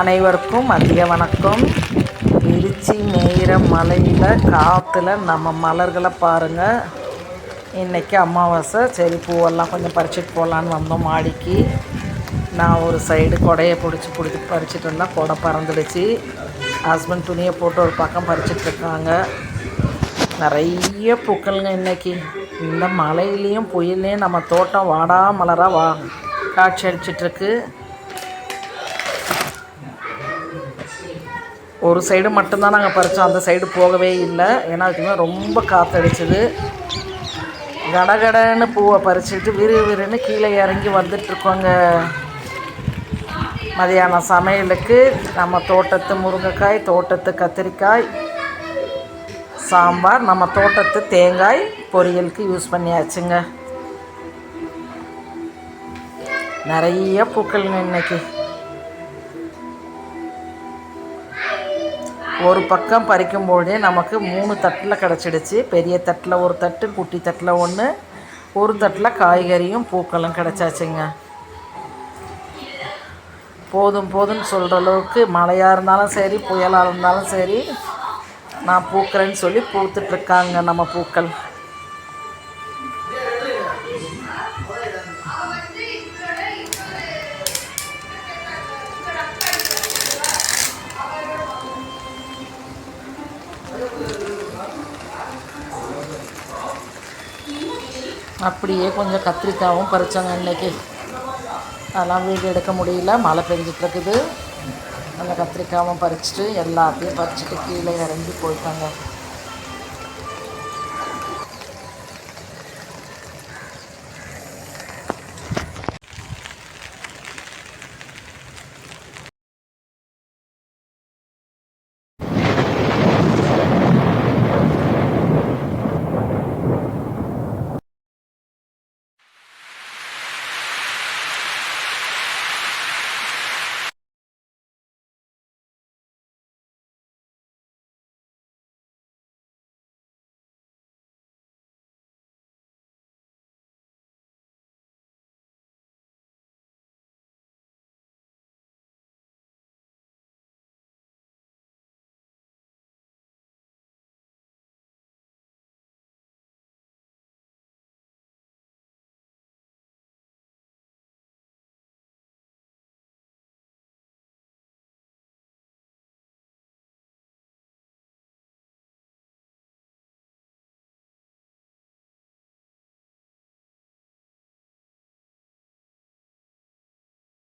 அனைவருக்கும் மதிய வணக்கம். திருச்சி மேயிற மலையில் காற்றுல நம்ம மலர்களை பாருங்கள் இன்றைக்கி அமாவாசை. சரி பூவெல்லாம் கொஞ்சம் பறிச்சுட்டு போகலான்னு வந்தோம் மாடிக்கு. நான் ஒரு சைடு கொடையை பிடிச்சி பிடிச்சி பறிச்சிட்டு இருந்தேன் கொடை பறந்துடுச்சு. ஹஸ்பண்ட் துணியை போட்டு ஒரு பக்கம் பறிச்சிட்டு இருக்காங்க. நிறைய பூக்கள்ங்க இன்னைக்கு. இந்த மலையிலையும் புயல்லையும் நம்ம தோட்டம் வாடா மலராக வா. காட்சி அடிச்சிட்ருக்கு ஒரு சைடு மட்டும்தான் நாங்கள் பறித்தோம் அந்த சைடு போகவே இல்லை. ஏன்னா அதுக்குமே ரொம்ப காற்றடிச்சிது கடகடன்னு பூவை பறிச்சுட்டு விறு விறுன்னு கீழே இறங்கி வந்துட்டுருக்கோங்க. மதியானம் சமையலுக்கு நம்ம தோட்டத்து முருங்கைக்காய் தோட்டத்து கத்திரிக்காய் சாம்பார் நம்ம தோட்டத்து தேங்காய் பொரியலுக்கு யூஸ் பண்ணியாச்சுங்க. நிறைய பூக்கள்ங்க இன்னைக்கு. ஒரு பக்கம் பறிக்கும்போதே நமக்கு மூணு தட்டில் கிடச்சிடுச்சு. பெரிய தட்டில் ஒரு தட்டு குட்டி தட்டில் ஒன்று ஒரு தட்டில் காய்கறியும் பூக்களும் கிடச்சாச்சுங்க. போதும் போதும்னு சொல்கிற அளவுக்கு மழையாக இருந்தாலும் சரி புயலாக இருந்தாலும் சரி நான் பூக்கிறேன்னு சொல்லி பூத்துட்ருக்காங்க நம்ம பூக்கள். அப்படியே கொஞ்சம் கத்திரிக்காவும் பறித்தாங்க இன்றைக்கி அதெல்லாம் வீடு எடுக்க முடியல மழை பெஞ்சிட்ருக்குது. அந்த கத்திரிக்காவும் பறிச்சுட்டு எல்லாத்தையும் பறிச்சுட்டு கீழே இறங்கி போயிட்டாங்க.